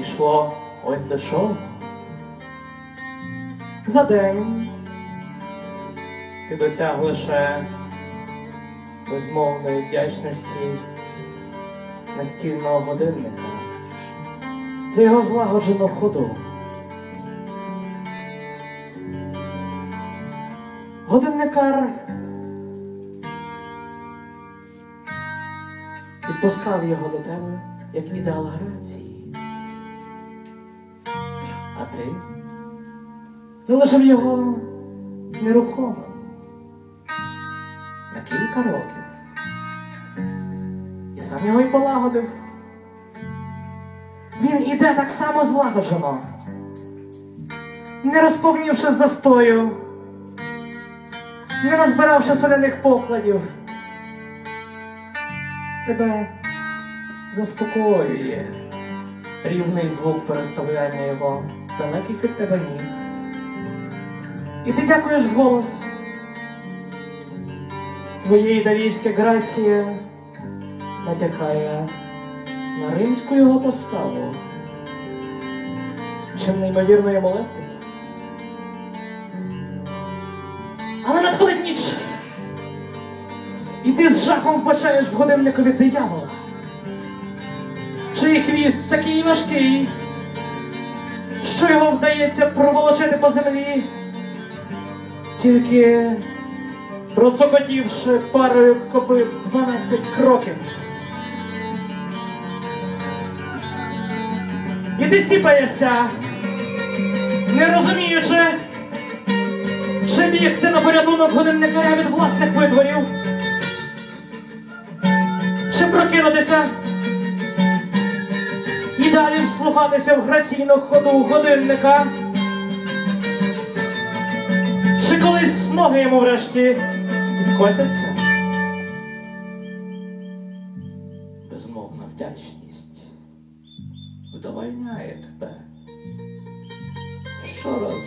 дійшло ось до чого. За день ти досяг лише безмовної вдячності настільного годинника за його злагоджену ходу. Годинникар підпускав його до тебе як ідеал грації. Ти залишив його нерухомим на кілька років. І сам його й полагодив. Він іде так само злагоджено, не розповнівши застою, не назбиравши соляних покладів. Тебе заспокоює рівний звук переставляння його далеких від тебе ніг. І ти дякуєш голос. Твоє італійська грація натякає на римську його поставу. Чим неймовірно йому лестить. Але надходить ніч. І ти з жахом вбачаєш в годинникові диявола. Чий хвіст такий важкий, що його вдається проволочити по землі, тільки просокотівши парою копит 12 кроків. І ти сіпаєшся, не розуміючи, чи бігти на порятунок годинникаря від власних витворів, чи прокинутися і далі вслухатися в граційну ходу годинника, чи колись ноги йому врешті відкосяться. Безмовна вдячність вдовольняє тебе щораз